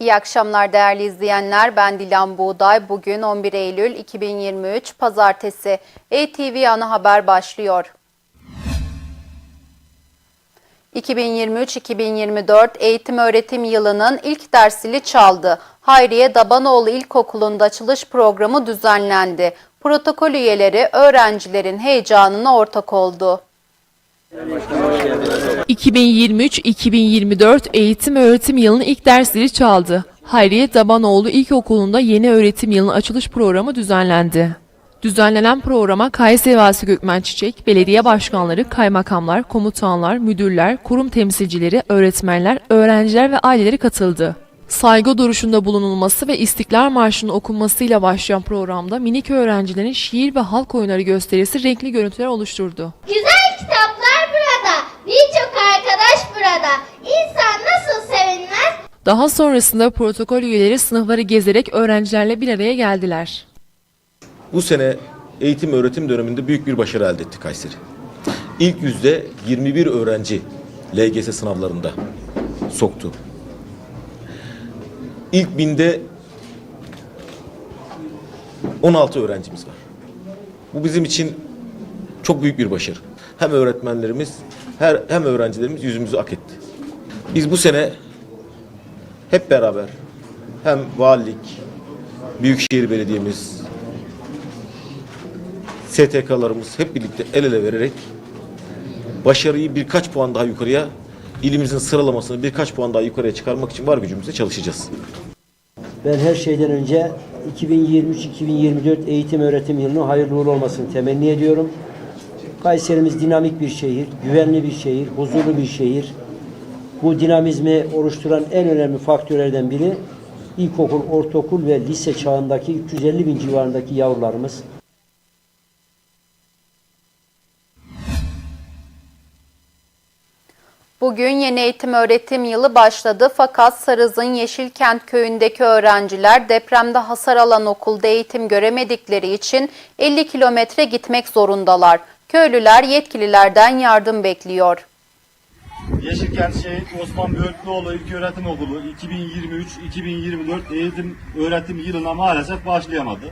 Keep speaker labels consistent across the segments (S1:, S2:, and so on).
S1: İyi akşamlar değerli izleyenler. Ben Dilan Buğday. Bugün 11 Eylül 2023 Pazartesi. ATV ana haber başlıyor. 2023-2024 eğitim öğretim yılının ilk dersini çaldı. Hayriye Dabanoğlu İlkokulu'nda açılış programı düzenlendi. Protokol üyeleri öğrencilerin heyecanına ortak oldu.
S2: 2023-2024 eğitim öğretim yılının ilk dersleri çaldı. Hayriye Dabanoğlu İlkokulu'nda yeni öğretim yılının açılış programı düzenlendi. Düzenlenen programa Kayseri Valisi Gökmen Çiçek, belediye başkanları, kaymakamlar, komutanlar, müdürler, kurum temsilcileri, öğretmenler, öğrenciler ve aileleri katıldı. Saygı duruşunda bulunulması ve İstiklal Marşı'nın okunmasıyla başlayan programda minik öğrencilerin şiir ve halk oyunları gösterisi renkli görüntüler oluşturdu.
S3: Güzel kitaplar burada. Birçok arkadaş burada. İnsan nasıl sevinmez?
S2: Daha sonrasında protokol üyeleri sınıfları gezerek öğrencilerle bir araya geldiler.
S4: Bu sene eğitim öğretim döneminde büyük bir başarı elde etti Kayseri. İlk yüzde 21 öğrenci LGS sınavlarında soktu. İlk binde 16 öğrencimiz var. Bu bizim için çok büyük bir başarı. Hem öğretmenlerimiz her hem öğrencilerimiz yüzümüzü ak etti. Biz bu sene hep beraber hem valilik, Büyükşehir Belediye'miz, STK'larımız hep birlikte el ele vererek başarıyı birkaç puan daha yukarıya, ilimizin sıralamasını birkaç puan daha yukarıya çıkarmak için var gücümüzle çalışacağız.
S5: Ben her şeyden önce 2023-2024 eğitim öğretim yılının hayırlı uğurlu olmasını temenni ediyorum. Kayserimiz dinamik bir şehir, güvenli bir şehir, huzurlu bir şehir. Bu dinamizmi oluşturan en önemli faktörlerden biri ilkokul, ortaokul ve lise çağındaki 350 bin civarındaki yavrularımız.
S1: Bugün yeni eğitim öğretim yılı başladı fakat Sarız'ın Yeşilkent köyündeki öğrenciler depremde hasar alan okulda eğitim göremedikleri için 50 kilometre gitmek zorundalar. Köylüler yetkililerden yardım bekliyor.
S6: Yeşilkent Şehit Osman Börklüoğlu İlköğretim Okulu 2023-2024 eğitim öğretim yılına maalesef başlayamadı.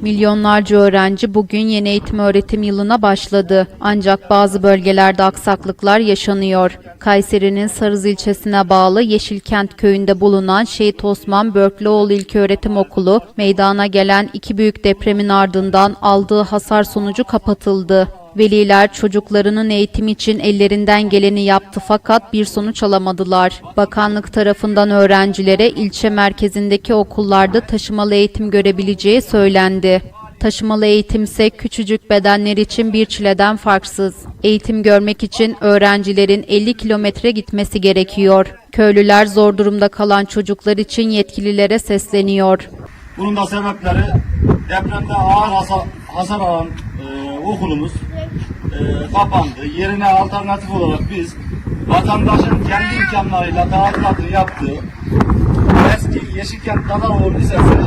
S1: Milyonlarca öğrenci bugün yeni eğitim öğretim yılına başladı. Ancak bazı bölgelerde aksaklıklar yaşanıyor. Kayseri'nin Sarız ilçesine bağlı Yeşilkent köyünde bulunan Şehit Osman Börklüoğlu İlköğretim Okulu meydana gelen iki büyük depremin ardından aldığı hasar sonucu kapatıldı. Veliler çocuklarının eğitim için ellerinden geleni yaptı fakat bir sonuç alamadılar. Bakanlık tarafından öğrencilere ilçe merkezindeki okullarda taşımalı eğitim görebileceği söylendi. Taşımalı eğitimse küçücük bedenler için bir çileden farksız. Eğitim görmek için öğrencilerin 50 kilometre gitmesi gerekiyor. Köylüler zor durumda kalan çocuklar için yetkililere sesleniyor.
S6: Bunun da sebepleri depremde ağır hasar, hasar alan e, okulumuz e, kapandı. Yerine alternatif olarak biz vatandaşın kendi imkanlarıyla tadilatını yaptığı eski Yeşilkent Dadaroğlu Lisesi'ni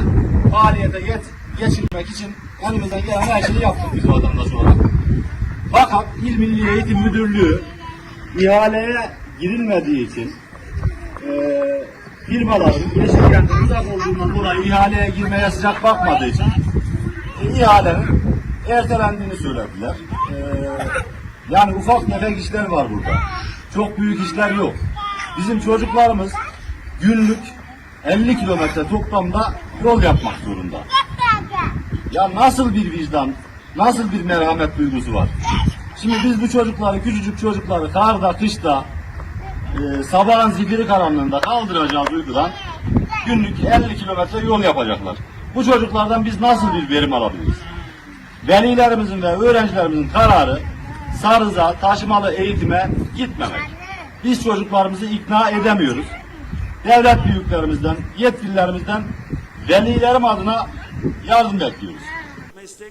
S6: faaliyete get, geçirmek için elimizden gelen her şeyi yaptık biz vatandaş olarak. Fakat İl Milli Eğitim Müdürlüğü ihaleye girilmediği için eee firmaların Yeşilkent'in uzak olduğundan dolayı ihaleye girmeye sıcak bakmadığı için e, ihalenin ertelendiğini söylediler. Eee, yani ufak tefek işler var burada. Çok büyük işler yok. Bizim çocuklarımız günlük 50 kilometre toplamda yol yapmak zorunda. Ya nasıl bir vicdan, nasıl bir merhamet duygusu var? Şimdi biz bu çocukları, küçücük çocukları karda, kışta, e, sabahın zifiri karanlığında kaldıracağız uykudan günlük 50 kilometre yol yapacaklar. Bu çocuklardan biz nasıl bir verim alabiliriz? Velilerimizin ve öğrencilerimizin kararı Sarız'a taşımalı eğitime gitmemek. Biz çocuklarımızı ikna edemiyoruz. Devlet büyüklerimizden, yetkililerimizden velilerim adına yardım bekliyoruz.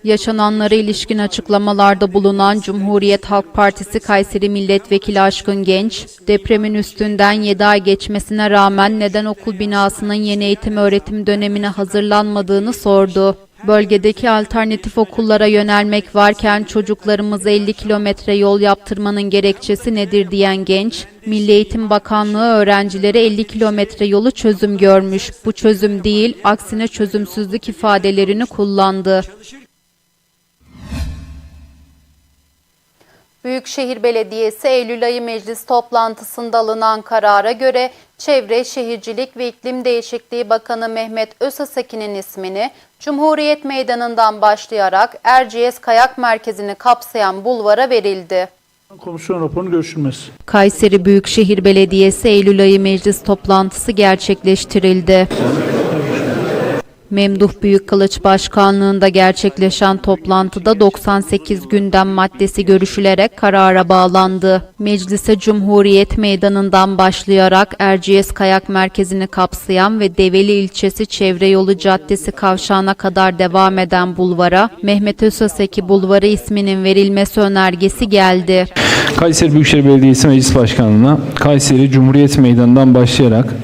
S1: Yaşananlara ilişkin açıklamalarda bulunan Cumhuriyet Halk Partisi Kayseri Milletvekili Aşkın Genç, depremin üstünden 7 ay geçmesine rağmen neden okul binasının yeni eğitim öğretim dönemine hazırlanmadığını sordu. Bölgedeki alternatif okullara yönelmek varken çocuklarımıza 50 kilometre yol yaptırmanın gerekçesi nedir diyen genç, Milli Eğitim Bakanlığı öğrencilere 50 kilometre yolu çözüm görmüş. Bu çözüm değil, aksine çözümsüzlük ifadelerini kullandı. Büyükşehir Belediyesi Eylül ayı meclis toplantısında alınan karara göre Çevre, Şehircilik ve İklim Değişikliği Bakanı Mehmet Özasekin'in ismini Cumhuriyet Meydanı'ndan başlayarak Erciyes Kayak Merkezi'ni kapsayan bulvara verildi.
S7: Komisyon raporunun görüşülmesi.
S1: Kayseri Büyükşehir Belediyesi Eylül ayı meclis toplantısı gerçekleştirildi. Memduh Büyükkılıç Başkanlığında gerçekleşen toplantıda 98 gündem maddesi görüşülerek karara bağlandı. Meclise Cumhuriyet Meydanı'ndan başlayarak Erciyes Kayak Merkezi'ni kapsayan ve Develi ilçesi Çevre Yolu Caddesi kavşağına kadar devam eden bulvara Mehmet Özaseki Bulvarı isminin verilmesi önergesi geldi.
S8: Kayseri Büyükşehir Belediyesi Meclis Başkanlığı'na Kayseri Cumhuriyet Meydanı'ndan başlayarak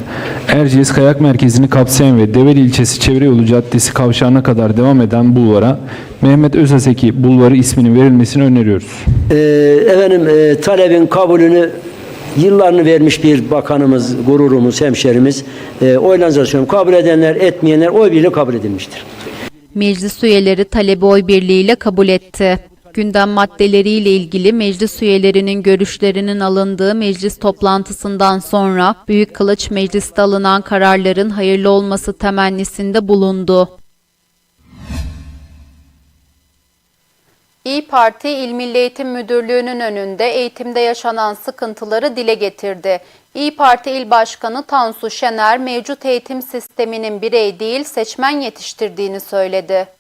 S8: Erciyes Kayak Merkezi'ni kapsayan ve Develi ilçesi Çevre Yolu Caddesi kavşağına kadar devam eden bulvara Mehmet Özaseki Bulvarı isminin verilmesini öneriyoruz.
S5: Ee, efendim e, talebin kabulünü yıllarını vermiş bir bakanımız, gururumuz, hemşerimiz. E, oylarınızı sunuyorum. Kabul edenler, etmeyenler oy birliğiyle kabul edilmiştir.
S1: Meclis üyeleri talebi oy birliğiyle kabul etti. Gündem maddeleriyle ilgili meclis üyelerinin görüşlerinin alındığı meclis toplantısından sonra Büyük Kılıç mecliste alınan kararların hayırlı olması temennisinde bulundu. İyi Parti İl Milli Eğitim Müdürlüğü'nün önünde eğitimde yaşanan sıkıntıları dile getirdi. İyi Parti İl Başkanı Tansu Şener mevcut eğitim sisteminin birey değil seçmen yetiştirdiğini söyledi.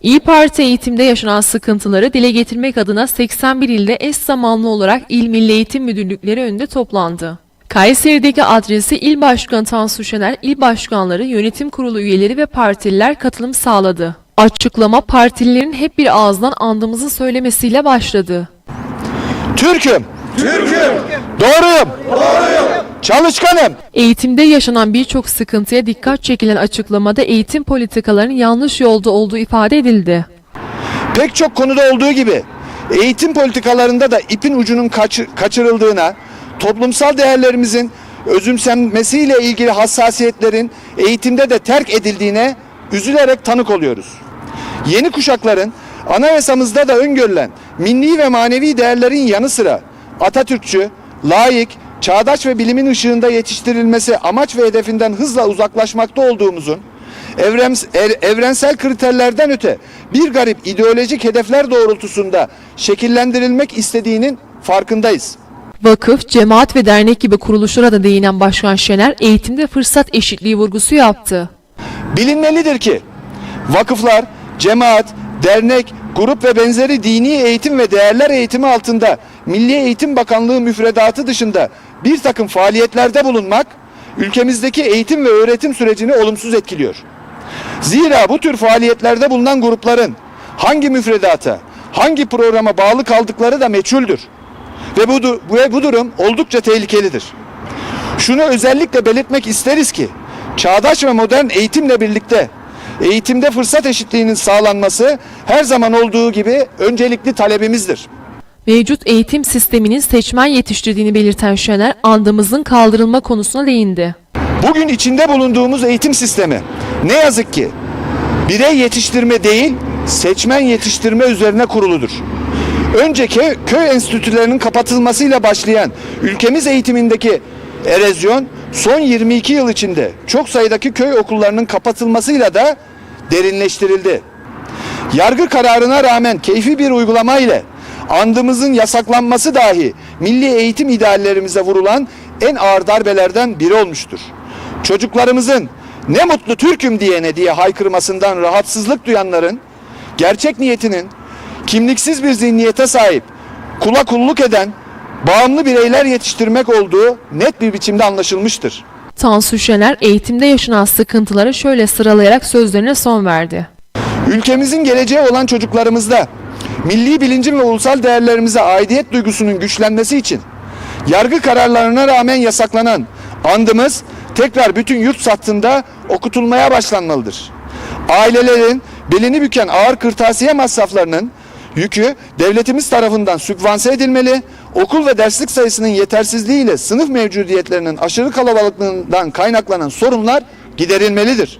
S2: İyi Parti eğitimde yaşanan sıkıntıları dile getirmek adına 81 ilde eş zamanlı olarak İl Milli Eğitim Müdürlükleri önünde toplandı. Kayseri'deki adresi İl Başkanı Tansu Şener, İl Başkanları, Yönetim Kurulu üyeleri ve partililer katılım sağladı. Açıklama partililerin hep bir ağızdan andımızı söylemesiyle başladı.
S9: Türk'üm. Türk'üm. Doğruyum. Doğruyum. Çalışkanım.
S2: Eğitimde yaşanan birçok sıkıntıya dikkat çekilen açıklamada eğitim politikalarının yanlış yolda olduğu ifade edildi.
S9: Pek çok konuda olduğu gibi eğitim politikalarında da ipin ucunun kaçı- kaçırıldığına, toplumsal değerlerimizin özümsenmesiyle ilgili hassasiyetlerin eğitimde de terk edildiğine üzülerek tanık oluyoruz. Yeni kuşakların anayasamızda da öngörülen milli ve manevi değerlerin yanı sıra Atatürkçü, layık, çağdaş ve bilimin ışığında yetiştirilmesi amaç ve hedefinden hızla uzaklaşmakta olduğumuzun er- evrensel kriterlerden öte bir garip ideolojik hedefler doğrultusunda şekillendirilmek istediğinin farkındayız.
S2: Vakıf, cemaat ve dernek gibi kuruluşlara da değinen Başkan Şener eğitimde fırsat eşitliği vurgusu yaptı.
S9: Bilinmelidir ki vakıflar, cemaat, dernek, grup ve benzeri dini eğitim ve değerler eğitimi altında Milli Eğitim Bakanlığı müfredatı dışında bir takım faaliyetlerde bulunmak ülkemizdeki eğitim ve öğretim sürecini olumsuz etkiliyor. Zira bu tür faaliyetlerde bulunan grupların hangi müfredata, hangi programa bağlı kaldıkları da meçhuldür. Ve bu, bu, bu durum oldukça tehlikelidir. Şunu özellikle belirtmek isteriz ki çağdaş ve modern eğitimle birlikte eğitimde fırsat eşitliğinin sağlanması her zaman olduğu gibi öncelikli talebimizdir.
S2: Mevcut eğitim sisteminin seçmen yetiştirdiğini belirten Şener, andımızın kaldırılma konusuna değindi.
S9: Bugün içinde bulunduğumuz eğitim sistemi ne yazık ki birey yetiştirme değil, seçmen yetiştirme üzerine kuruludur. Önce köy, köy enstitülerinin kapatılmasıyla başlayan ülkemiz eğitimindeki erozyon son 22 yıl içinde çok sayıdaki köy okullarının kapatılmasıyla da derinleştirildi. Yargı kararına rağmen keyfi bir uygulama ile andımızın yasaklanması dahi milli eğitim ideallerimize vurulan en ağır darbelerden biri olmuştur. Çocuklarımızın ne mutlu Türk'üm diyene diye haykırmasından rahatsızlık duyanların gerçek niyetinin kimliksiz bir zihniyete sahip, kula kulluk eden, bağımlı bireyler yetiştirmek olduğu net bir biçimde anlaşılmıştır.
S2: Tansu Şener, eğitimde yaşanan sıkıntıları şöyle sıralayarak sözlerine son verdi.
S9: Ülkemizin geleceği olan çocuklarımızda milli bilincin ve ulusal değerlerimize aidiyet duygusunun güçlenmesi için yargı kararlarına rağmen yasaklanan andımız tekrar bütün yurt sattığında okutulmaya başlanmalıdır. Ailelerin belini büken ağır kırtasiye masraflarının yükü devletimiz tarafından sübvanse edilmeli, okul ve derslik sayısının yetersizliğiyle sınıf mevcudiyetlerinin aşırı kalabalıklığından kaynaklanan sorunlar giderilmelidir.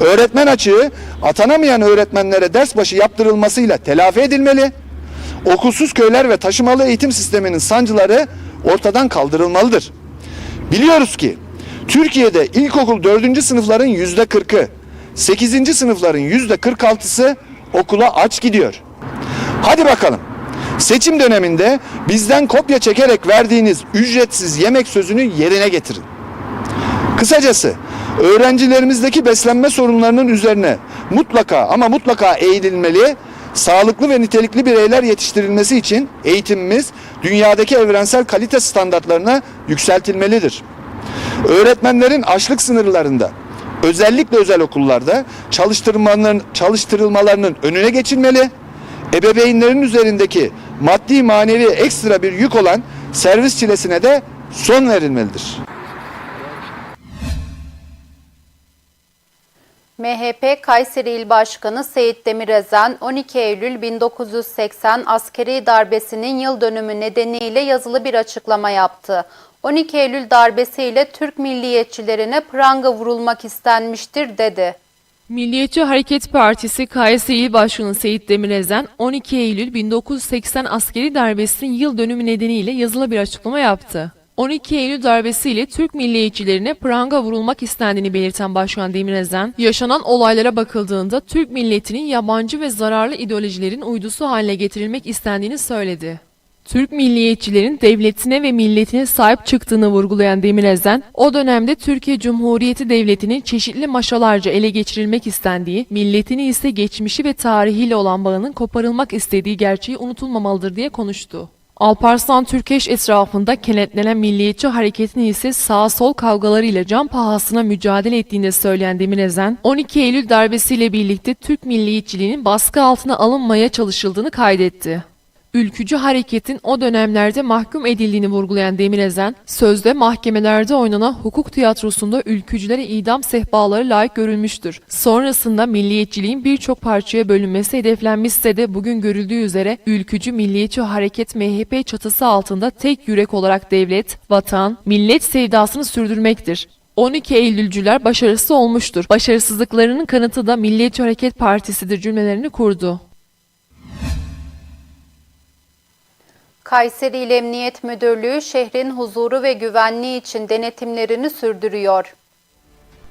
S9: Öğretmen açığı atanamayan öğretmenlere ders başı yaptırılmasıyla telafi edilmeli. Okulsuz köyler ve taşımalı eğitim sisteminin sancıları ortadan kaldırılmalıdır. Biliyoruz ki Türkiye'de ilkokul 4. sınıfların yüzde 40'ı, 8. sınıfların yüzde 46'sı okula aç gidiyor. Hadi bakalım. Seçim döneminde bizden kopya çekerek verdiğiniz ücretsiz yemek sözünü yerine getirin. Kısacası öğrencilerimizdeki beslenme sorunlarının üzerine mutlaka ama mutlaka eğilinmeli, sağlıklı ve nitelikli bireyler yetiştirilmesi için eğitimimiz dünyadaki evrensel kalite standartlarına yükseltilmelidir. Öğretmenlerin açlık sınırlarında özellikle özel okullarda çalıştırmalarının, çalıştırılmalarının önüne geçilmeli. Ebeveynlerin üzerindeki maddi manevi ekstra bir yük olan servis çilesine de son verilmelidir.
S1: MHP Kayseri İl Başkanı Seyit Demirözen 12 Eylül 1980 askeri darbesinin yıl dönümü nedeniyle yazılı bir açıklama yaptı. 12 Eylül darbesiyle Türk milliyetçilerine pranga vurulmak istenmiştir dedi.
S2: Milliyetçi Hareket Partisi Kayseri Başkanı Seyit Demirözen 12 Eylül 1980 askeri darbesinin yıl dönümü nedeniyle yazılı bir açıklama yaptı. 12 Eylül darbesiyle Türk milliyetçilerine pranga vurulmak istendiğini belirten Başkan Demirözen, yaşanan olaylara bakıldığında Türk milletinin yabancı ve zararlı ideolojilerin uydusu haline getirilmek istendiğini söyledi. Türk milliyetçilerin devletine ve milletine sahip çıktığını vurgulayan Demirözen, o dönemde Türkiye Cumhuriyeti Devleti'nin çeşitli maşalarca ele geçirilmek istendiği, milletini ise geçmişi ve tarihiyle olan bağının koparılmak istediği gerçeği unutulmamalıdır diye konuştu. Alparslan Türkeş etrafında kenetlenen milliyetçi hareketin ise sağ sol kavgalarıyla can pahasına mücadele ettiğini söyleyen Demirözen, 12 Eylül darbesiyle birlikte Türk milliyetçiliğinin baskı altına alınmaya çalışıldığını kaydetti. Ülkücü hareketin o dönemlerde mahkum edildiğini vurgulayan Demirözen, sözde mahkemelerde oynanan hukuk tiyatrosunda ülkücülere idam sehpaları layık görülmüştür. Sonrasında milliyetçiliğin birçok parçaya bölünmesi hedeflenmişse de bugün görüldüğü üzere ülkücü milliyetçi hareket MHP çatısı altında tek yürek olarak devlet, vatan, millet sevdasını sürdürmektir. 12 Eylülcüler başarısı olmuştur. Başarısızlıklarının kanıtı da Milliyetçi Hareket Partisi'dir cümlelerini kurdu.
S1: Kayseri İl Emniyet Müdürlüğü şehrin huzuru ve güvenliği için denetimlerini sürdürüyor.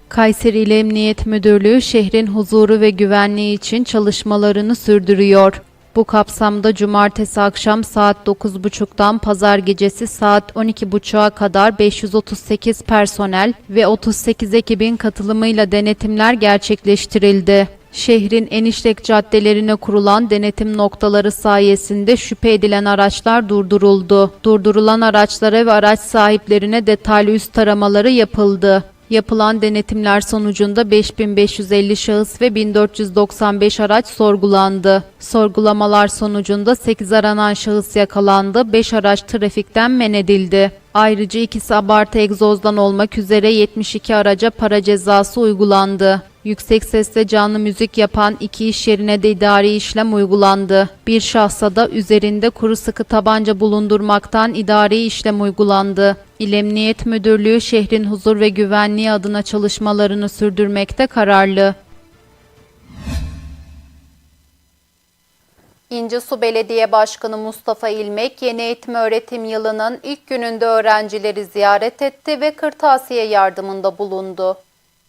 S1: Kayseri İl Emniyet Müdürlüğü şehrin huzuru ve güvenliği için çalışmalarını sürdürüyor. Bu kapsamda cumartesi akşam saat 9.30'dan pazar gecesi saat 12.30'a kadar 538 personel ve 38 ekibin katılımıyla denetimler gerçekleştirildi. Şehrin en işlek caddelerine kurulan denetim noktaları sayesinde şüphe edilen araçlar durduruldu. Durdurulan araçlara ve araç sahiplerine detaylı üst taramaları yapıldı. Yapılan denetimler sonucunda 5550 şahıs ve 1495 araç sorgulandı. Sorgulamalar sonucunda 8 aranan şahıs yakalandı, 5 araç trafikten men edildi. Ayrıca ikisi abartı egzozdan olmak üzere 72 araca para cezası uygulandı. Yüksek sesle canlı müzik yapan iki iş yerine de idari işlem uygulandı. Bir şahsa da üzerinde kuru sıkı tabanca bulundurmaktan idari işlem uygulandı. İl Emniyet Müdürlüğü şehrin huzur ve güvenliği adına çalışmalarını sürdürmekte kararlı. İncesu Belediye Başkanı Mustafa İlmek yeni eğitim öğretim yılının ilk gününde öğrencileri ziyaret etti ve kırtasiye yardımında bulundu.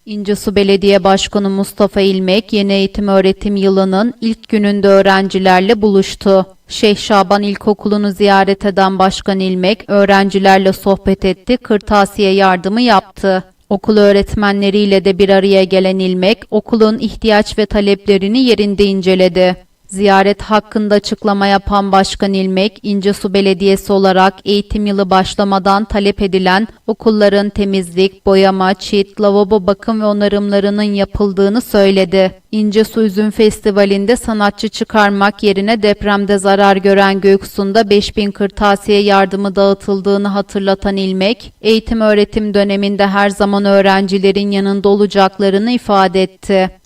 S1: İncesu Belediye Başkanı Mustafa İlmek yeni eğitim öğretim yılının ilk gününde öğrencilerle buluştu. Şeyh Şaban İlkokulu'nu ziyaret eden Başkan İlmek öğrencilerle sohbet etti, kırtasiye yardımı yaptı. Okul öğretmenleriyle de bir araya gelen İlmek okulun ihtiyaç ve taleplerini yerinde inceledi. Ziyaret hakkında açıklama yapan Başkan İlmek, İncesu Belediyesi olarak eğitim yılı başlamadan talep edilen okulların temizlik, boyama, çit, lavabo bakım ve onarımlarının yapıldığını söyledi. İncesu Üzüm Festivali'nde sanatçı çıkarmak yerine depremde zarar gören Göksu'nda 5000 kırtasiye yardımı dağıtıldığını hatırlatan İlmek, eğitim öğretim döneminde her zaman öğrencilerin yanında olacaklarını ifade etti.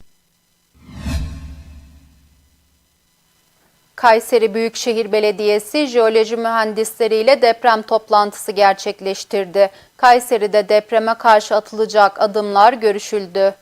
S1: Kayseri Büyükşehir Belediyesi jeoloji mühendisleriyle deprem toplantısı gerçekleştirdi. Kayseri'de depreme karşı atılacak adımlar görüşüldü.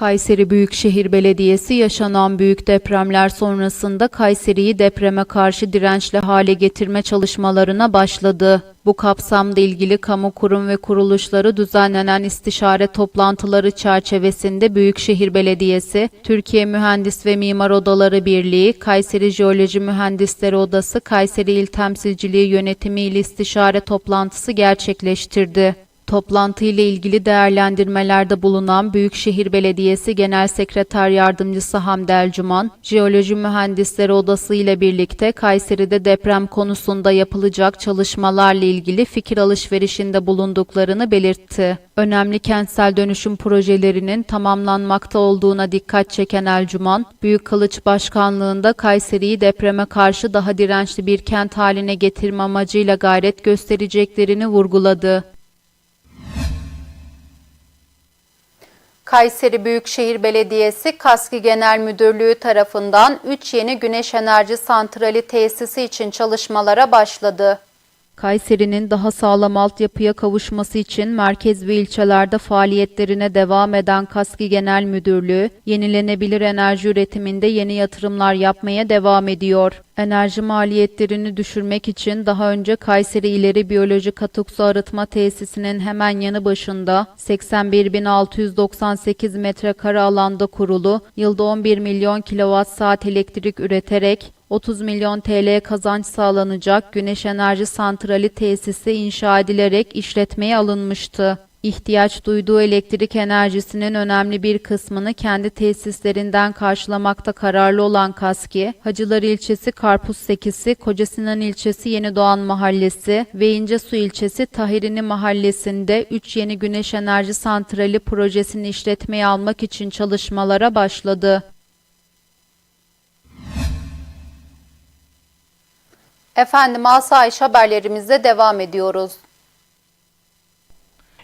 S1: Kayseri Büyükşehir Belediyesi yaşanan büyük depremler sonrasında Kayseri'yi depreme karşı dirençli hale getirme çalışmalarına başladı. Bu kapsamda ilgili kamu kurum ve kuruluşları düzenlenen istişare toplantıları çerçevesinde Büyükşehir Belediyesi, Türkiye Mühendis ve Mimar Odaları Birliği, Kayseri Jeoloji Mühendisleri Odası, Kayseri İl Temsilciliği Yönetimi ile istişare toplantısı gerçekleştirdi. Toplantı ile ilgili değerlendirmelerde bulunan Büyükşehir Belediyesi Genel Sekreter Yardımcısı Hamdi Elcuman, Jeoloji Mühendisleri Odası ile birlikte Kayseri'de deprem konusunda yapılacak çalışmalarla ilgili fikir alışverişinde bulunduklarını belirtti. Önemli kentsel dönüşüm projelerinin tamamlanmakta olduğuna dikkat çeken Elcuman, Büyük Kılıç Başkanlığında Kayseri'yi depreme karşı daha dirençli bir kent haline getirme amacıyla gayret göstereceklerini vurguladı. Kayseri Büyükşehir Belediyesi Kaski Genel Müdürlüğü tarafından 3 yeni güneş enerji santrali tesisi için çalışmalara başladı. Kayseri'nin daha sağlam altyapıya kavuşması için merkez ve ilçelerde faaliyetlerine devam eden Kaski Genel Müdürlüğü, yenilenebilir enerji üretiminde yeni yatırımlar yapmaya devam ediyor. Enerji maliyetlerini düşürmek için daha önce Kayseri İleri Biyolojik Atık Arıtma Tesisi'nin hemen yanı başında 81.698 metrekare alanda kurulu, yılda 11 milyon kilowatt saat elektrik üreterek 30 milyon TL kazanç sağlanacak güneş enerji santrali tesisi inşa edilerek işletmeye alınmıştı. İhtiyaç duyduğu elektrik enerjisinin önemli bir kısmını kendi tesislerinden karşılamakta kararlı olan KASKİ, Hacılar ilçesi Karpuz Sekisi, Kocasinan ilçesi Yenidoğan Mahallesi ve İncesu ilçesi Tahirini Mahallesi'nde 3 yeni güneş enerji santrali projesini işletmeye almak için çalışmalara başladı. Efendim asayiş haberlerimizle devam ediyoruz.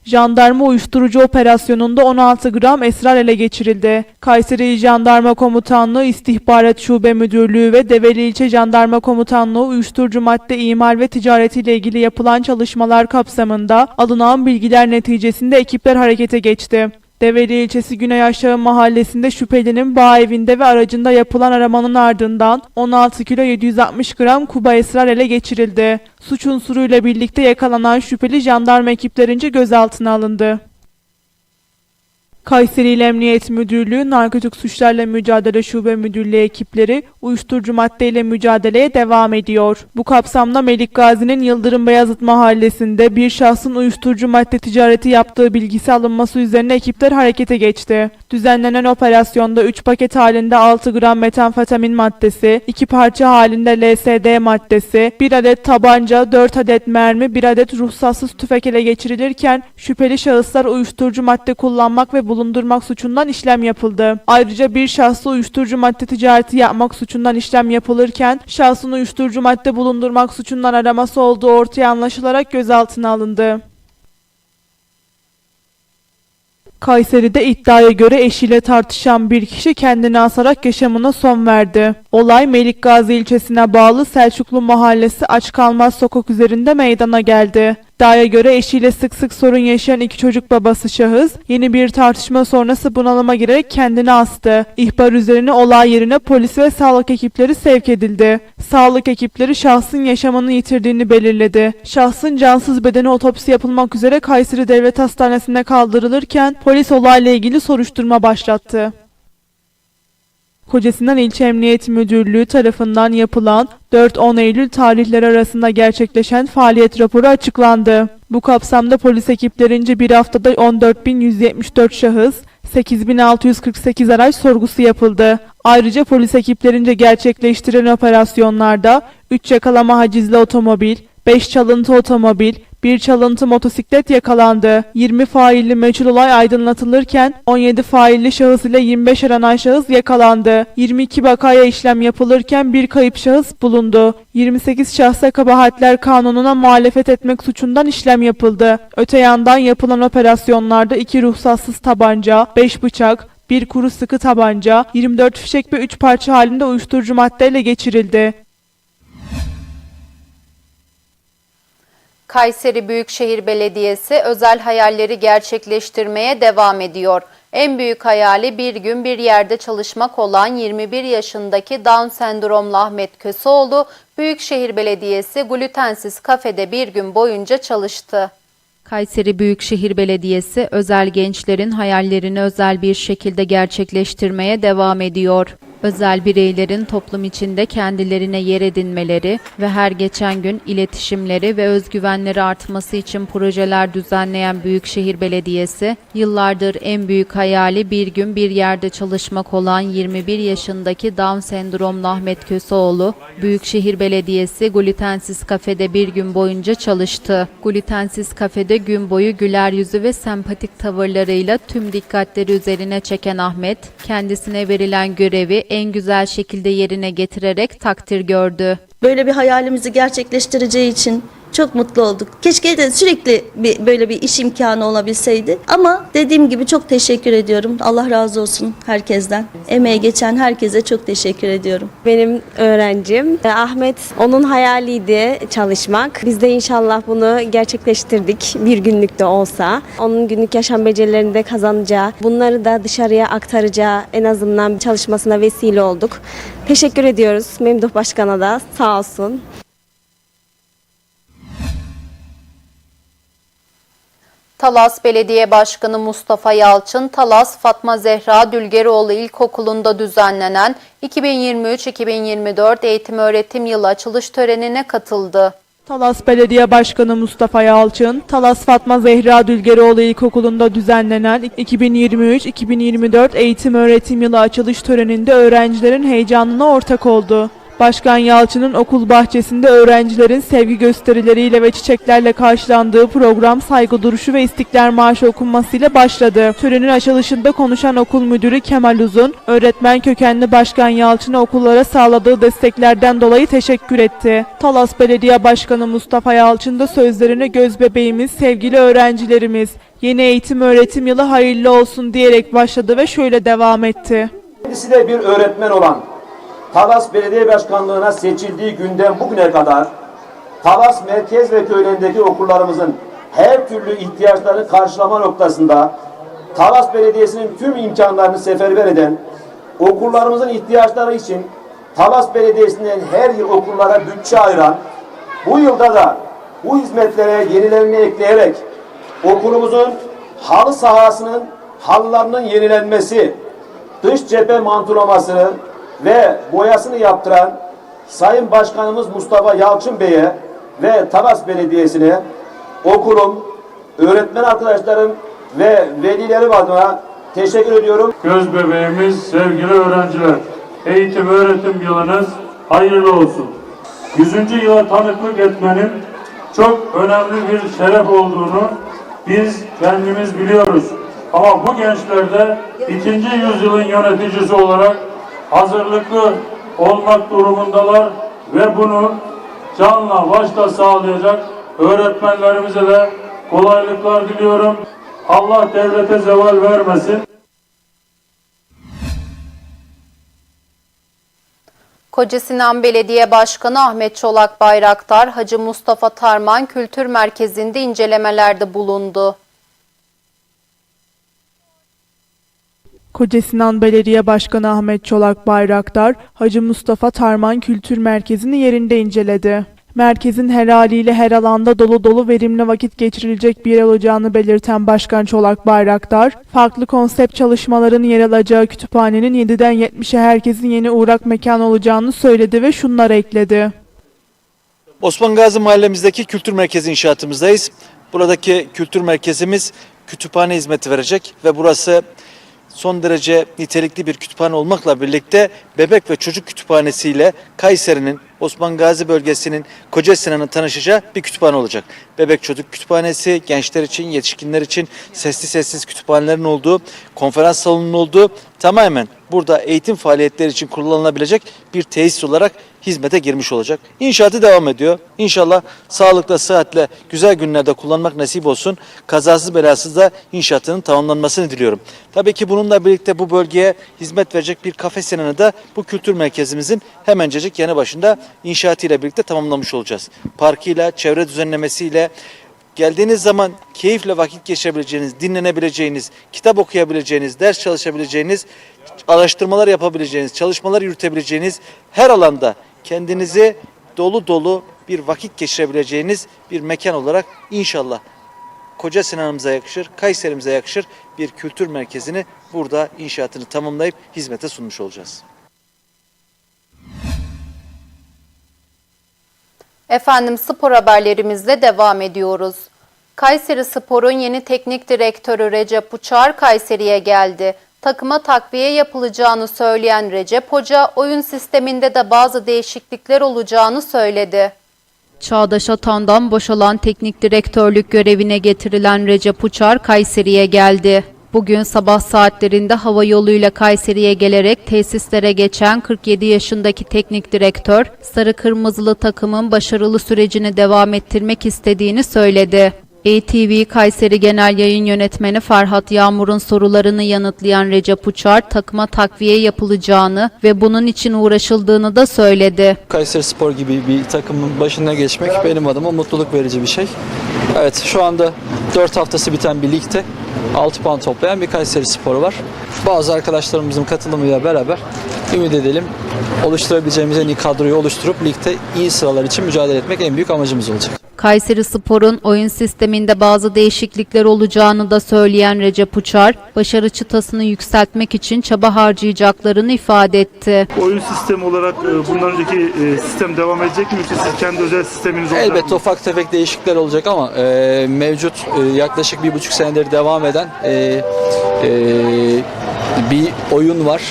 S10: Jandarma uyuşturucu operasyonunda 16 gram esrar ele geçirildi. Kayseri Jandarma Komutanlığı İstihbarat Şube Müdürlüğü ve Develi İlçe Jandarma Komutanlığı uyuşturucu madde imal ve ticaretiyle ilgili yapılan çalışmalar kapsamında alınan bilgiler neticesinde ekipler harekete geçti. Develi ilçesi Güney Aşağı mahallesinde şüphelinin bağ evinde ve aracında yapılan aramanın ardından 16 kilo 760 gram kuba esrar ele geçirildi. Suç unsuruyla birlikte yakalanan şüpheli jandarma ekiplerince gözaltına alındı. Kayseri İl Emniyet Müdürlüğü Narkotik Suçlarla Mücadele Şube Müdürlüğü ekipleri uyuşturucu maddeyle mücadeleye devam ediyor. Bu kapsamda Melik Gazi'nin Yıldırım Beyazıt mahallesinde bir şahsın uyuşturucu madde ticareti yaptığı bilgisi alınması üzerine ekipler harekete geçti. Düzenlenen operasyonda 3 paket halinde 6 gram metamfetamin maddesi, 2 parça halinde LSD maddesi, 1 adet tabanca, 4 adet mermi, 1 adet ruhsatsız tüfek ele geçirilirken şüpheli şahıslar uyuşturucu madde kullanmak ve bulundurmak suçundan işlem yapıldı. Ayrıca bir şahsı uyuşturucu madde ticareti yapmak suçundan işlem yapılırken şahsın uyuşturucu madde bulundurmak suçundan araması olduğu ortaya anlaşılarak gözaltına alındı. Kayseri'de iddiaya göre eşiyle tartışan bir kişi kendini asarak yaşamına son verdi. Olay Melikgazi ilçesine bağlı Selçuklu Mahallesi Aç Kalmaz sokak üzerinde meydana geldi. İddiaya göre eşiyle sık sık sorun yaşayan iki çocuk babası şahıs yeni bir tartışma sonrası bunalıma girerek kendini astı. İhbar üzerine olay yerine polis ve sağlık ekipleri sevk edildi. Sağlık ekipleri şahsın yaşamını yitirdiğini belirledi. Şahsın cansız bedeni otopsi yapılmak üzere Kayseri Devlet Hastanesi'ne kaldırılırken polis olayla ilgili soruşturma başlattı. Kocasinan İlçe Emniyet Müdürlüğü tarafından yapılan 4-10 Eylül tarihleri arasında gerçekleşen faaliyet raporu açıklandı. Bu kapsamda polis ekiplerince bir haftada 14.174 şahıs, 8648 araç sorgusu yapıldı. Ayrıca polis ekiplerince gerçekleştirilen operasyonlarda 3 yakalama hacizli otomobil, 5 çalıntı otomobil, 1 çalıntı motosiklet yakalandı. 20 failli meçhul olay aydınlatılırken 17 failli şahıs ile 25 aranan şahıs yakalandı. 22 vakaya işlem yapılırken bir kayıp şahıs bulundu. 28 şahsa kabahatler kanununa muhalefet etmek suçundan işlem yapıldı. Öte yandan yapılan operasyonlarda 2 ruhsatsız tabanca, 5 bıçak, bir kuru sıkı tabanca, 24 fişek ve 3 parça halinde uyuşturucu maddeyle geçirildi.
S1: Kayseri Büyükşehir Belediyesi özel hayalleri gerçekleştirmeye devam ediyor. En büyük hayali bir gün bir yerde çalışmak olan 21 yaşındaki Down sendromlu Ahmet Köseoğlu, Büyükşehir Belediyesi glutensiz kafede bir gün boyunca çalıştı. Kayseri Büyükşehir Belediyesi özel gençlerin hayallerini özel bir şekilde gerçekleştirmeye devam ediyor. Özel bireylerin toplum içinde kendilerine yer edinmeleri ve her geçen gün iletişimleri ve özgüvenleri artması için projeler düzenleyen Büyükşehir Belediyesi, yıllardır en büyük hayali bir gün bir yerde çalışmak olan 21 yaşındaki Down sendromlu Ahmet Köseoğlu, Büyükşehir Belediyesi glutensiz kafede bir gün boyunca çalıştı. Glutensiz kafede gün boyu güler yüzü ve sempatik tavırlarıyla tüm dikkatleri üzerine çeken Ahmet, kendisine verilen görevi en güzel şekilde yerine getirerek takdir gördü.
S11: Böyle bir hayalimizi gerçekleştireceği için çok mutlu olduk. Keşke de sürekli bir, böyle bir iş imkanı olabilseydi. Ama dediğim gibi çok teşekkür ediyorum. Allah razı olsun herkesten. Emeğe geçen herkese çok teşekkür ediyorum.
S12: Benim öğrencim E, Ahmet onun hayaliydi çalışmak. Biz de inşallah bunu gerçekleştirdik bir günlük de olsa. Onun günlük yaşam becerilerini de kazanacağı, bunları da dışarıya aktaracağı en azından çalışmasına vesile olduk. Teşekkür ediyoruz Memduh Başkan'a da sağ olsun.
S1: Talas Belediye Başkanı Mustafa Yalçın, Talas Fatma Zehra Dülgeroğlu İlkokulu'nda düzenlenen 2023-2024 eğitim öğretim yılı açılış törenine katıldı.
S10: Talas Belediye Başkanı Mustafa Yalçın, Talas Fatma Zehra Dülgeroğlu İlkokulu'nda düzenlenen 2023-2024 eğitim öğretim yılı açılış töreninde öğrencilerin heyecanına ortak oldu. Başkan Yalçın'ın okul bahçesinde öğrencilerin sevgi gösterileriyle ve çiçeklerle karşılandığı program saygı duruşu ve istiklal marşı okunmasıyla başladı. Törenin açılışında konuşan okul müdürü Kemal Uzun, öğretmen kökenli Başkan Yalçın'a okullara sağladığı desteklerden dolayı teşekkür etti. Talas Belediye Başkanı Mustafa Yalçın da sözlerine göz bebeğimiz, sevgili öğrencilerimiz, yeni eğitim öğretim yılı hayırlı olsun diyerek başladı ve şöyle devam etti.
S13: Kendisi de bir öğretmen olan Talas Belediye Başkanlığı'na seçildiği günden bugüne kadar Talas merkez ve köylerindeki okullarımızın her türlü ihtiyaçlarını karşılama noktasında Talas Belediyesi'nin tüm imkanlarını seferber eden okullarımızın ihtiyaçları için Talas Belediyesi'nden her yıl okullara bütçe ayıran bu yılda da bu hizmetlere yenilerini ekleyerek okulumuzun halı sahasının halılarının yenilenmesi, dış cephe mantulamasını ve boyasını yaptıran Sayın Başkanımız Mustafa Yalçın Bey'e ve Talas Belediyesi'ne okulum, öğretmen arkadaşlarım ve velilerim adına teşekkür ediyorum.
S7: Göz bebeğimiz, sevgili öğrenciler, eğitim öğretim yılınız hayırlı olsun. 100. yıla tanıklık etmenin çok önemli bir şeref olduğunu biz kendimiz biliyoruz. Ama bu gençlerde ikinci yüzyılın yöneticisi olarak hazırlıklı olmak durumundalar ve bunu canla başla sağlayacak öğretmenlerimize de kolaylıklar diliyorum. Allah devlete zeval vermesin.
S1: Kocasinan Belediye Başkanı Ahmet Çolak Bayraktar, Hacı Mustafa Tarman Kültür Merkezi'nde incelemelerde bulundu.
S10: Kocasinan Belediye Başkanı Ahmet Çolak Bayraktar, Hacı Mustafa Tarman Kültür Merkezi'ni yerinde inceledi. Merkezin her haliyle her alanda dolu dolu verimli vakit geçirilecek bir yer olacağını belirten Başkan Çolak Bayraktar, farklı konsept çalışmaların yer alacağı kütüphanenin 7'den 70'e herkesin yeni uğrak mekan olacağını söyledi ve şunları ekledi.
S14: Osman Gazi mahallemizdeki kültür merkezi inşaatımızdayız. Buradaki kültür merkezimiz kütüphane hizmeti verecek ve burası son derece nitelikli bir kütüphane olmakla birlikte bebek ve çocuk kütüphanesiyle Kayseri'nin Osman Gazi bölgesinin Koca Sinan'ın tanışacağı bir kütüphane olacak. Bebek çocuk kütüphanesi gençler için, yetişkinler için sesli sessiz kütüphanelerin olduğu, konferans salonunun olduğu tamamen burada eğitim faaliyetleri için kullanılabilecek bir tesis olarak hizmete girmiş olacak. İnşaatı devam ediyor. İnşallah sağlıkla, sıhhatle, güzel günlerde kullanmak nasip olsun. Kazasız belasız da inşaatının tamamlanmasını diliyorum. Tabii ki bununla birlikte bu bölgeye hizmet verecek bir kafe Sinan'ı da bu kültür merkezimizin hemencecik yanı başında inşaatıyla birlikte tamamlamış olacağız. Parkıyla, çevre düzenlemesiyle, Geldiğiniz zaman keyifle vakit geçirebileceğiniz, dinlenebileceğiniz, kitap okuyabileceğiniz, ders çalışabileceğiniz, araştırmalar yapabileceğiniz, çalışmalar yürütebileceğiniz her alanda kendinizi dolu dolu bir vakit geçirebileceğiniz bir mekan olarak inşallah Koca Sinan'ımıza yakışır, Kayserimize yakışır bir kültür merkezini burada inşaatını tamamlayıp hizmete sunmuş olacağız.
S1: Efendim spor haberlerimizle devam ediyoruz. Kayseri Spor'un yeni teknik direktörü Recep Uçar Kayseri'ye geldi. Takıma takviye yapılacağını söyleyen Recep Hoca, oyun sisteminde de bazı değişiklikler olacağını söyledi. Çağdaş Atan'dan boşalan teknik direktörlük görevine getirilen Recep Uçar Kayseri'ye geldi. Bugün sabah saatlerinde hava yoluyla Kayseri'ye gelerek tesislere geçen 47 yaşındaki teknik direktör, Sarı Kırmızılı takımın başarılı sürecini devam ettirmek istediğini söyledi. ATV Kayseri Genel Yayın Yönetmeni Ferhat Yağmur'un sorularını yanıtlayan Recep Uçar, takıma takviye yapılacağını ve bunun için uğraşıldığını da söyledi.
S15: Kayseri Spor gibi bir takımın başına geçmek benim adıma mutluluk verici bir şey. Evet şu anda 4 haftası biten bir ligde 6 puan toplayan bir Kayseri Spor var. Bazı arkadaşlarımızın katılımıyla beraber ümit edelim oluşturabileceğimiz en iyi kadroyu oluşturup ligde iyi sıralar için mücadele etmek en büyük amacımız olacak.
S1: Kayseri Spor'un oyun sisteminde bazı değişiklikler olacağını da söyleyen Recep Uçar, başarı çıtasını yükseltmek için çaba harcayacaklarını ifade etti.
S7: Oyun sistemi olarak e, bundan önceki e, sistem devam edecek mi yoksa siz kendi özel sisteminiz olacak
S15: Elbette
S7: mı?
S15: ufak tefek değişiklikler olacak ama e, mevcut e, yaklaşık bir buçuk senedir devam eden e, e, bir oyun var.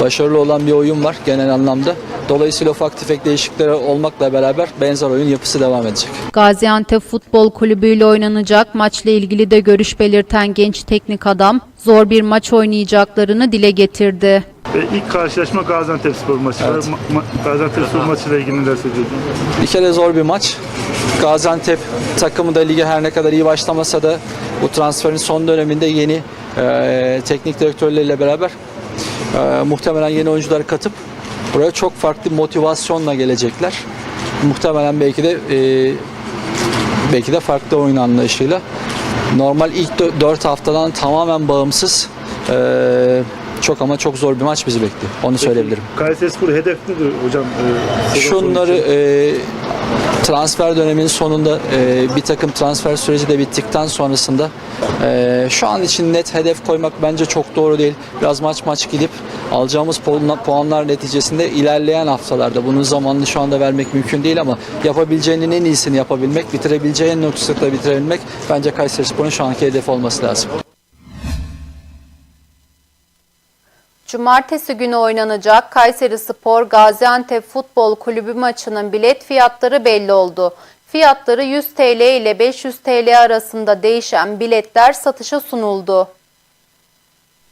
S15: Başarılı olan bir oyun var genel anlamda. Dolayısıyla ufak tefek değişiklikler olmakla beraber benzer oyun yapısı devam edecek.
S1: Gaziantep Futbol Kulübü ile oynanacak maçla ilgili de görüş belirten genç teknik adam, zor bir maç oynayacaklarını dile getirdi.
S7: Ve ilk karşılaşma Gaziantep Spor maçı. var.
S15: Evet.
S7: Ma- ma- Gaziantep Spor maçıyla ilgili neler söylüyorsunuz?
S15: Bir kere zor bir maç. Gaziantep takımı da lige her ne kadar iyi başlamasa da bu transferin son döneminde yeni e, teknik direktörleriyle beraber e, muhtemelen yeni oyuncular katıp buraya çok farklı motivasyonla gelecekler. Muhtemelen belki de e, belki de farklı oyun anlayışıyla. Normal ilk 4 haftadan tamamen bağımsız e, çok ama çok zor bir maç bizi bekliyor. Onu söyleyebilirim.
S7: Kayseri Spor hedef nedir hocam? e,
S15: Şunları e, transfer döneminin sonunda e, bir takım transfer süreci de bittikten sonrasında e, şu an için net hedef koymak bence çok doğru değil. Biraz maç maç gidip alacağımız puanlar, neticesinde ilerleyen haftalarda bunun zamanını şu anda vermek mümkün değil ama yapabileceğinin en iyisini yapabilmek, bitirebileceği en noktasında bitirebilmek bence Kayserispor'un şu anki hedefi olması lazım.
S1: Cumartesi günü oynanacak Kayseri Spor Gaziantep Futbol Kulübü maçının bilet fiyatları belli oldu. Fiyatları 100 TL ile 500 TL arasında değişen biletler satışa sunuldu.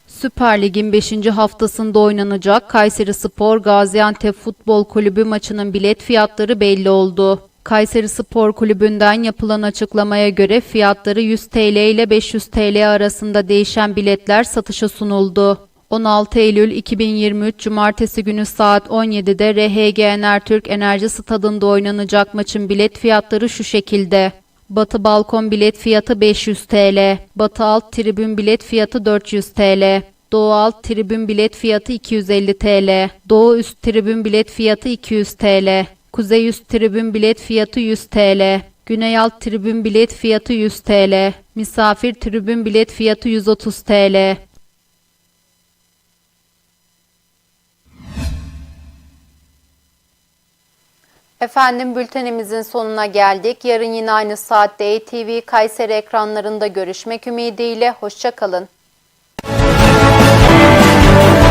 S1: Süper Lig'in 5. haftasında oynanacak Kayseri Spor Gaziantep Futbol Kulübü maçının bilet fiyatları belli oldu. Kayseri Spor Kulübü'nden yapılan açıklamaya göre fiyatları 100 TL ile 500 TL arasında değişen biletler satışa sunuldu. 16 Eylül 2023 Cumartesi günü saat 17'de RHG Enertürk Enerji Stadında oynanacak maçın bilet fiyatları şu şekilde. Batı balkon bilet fiyatı 500 TL. Batı alt tribün bilet fiyatı 400 TL. Doğu alt tribün bilet fiyatı 250 TL. Doğu üst tribün bilet fiyatı 200 TL. Kuzey üst tribün bilet fiyatı 100 TL. Güney alt tribün bilet fiyatı 100 TL. Misafir tribün bilet fiyatı 130 TL. Efendim bültenimizin sonuna geldik. Yarın yine aynı saatte ATV Kayseri ekranlarında görüşmek ümidiyle. Hoşçakalın.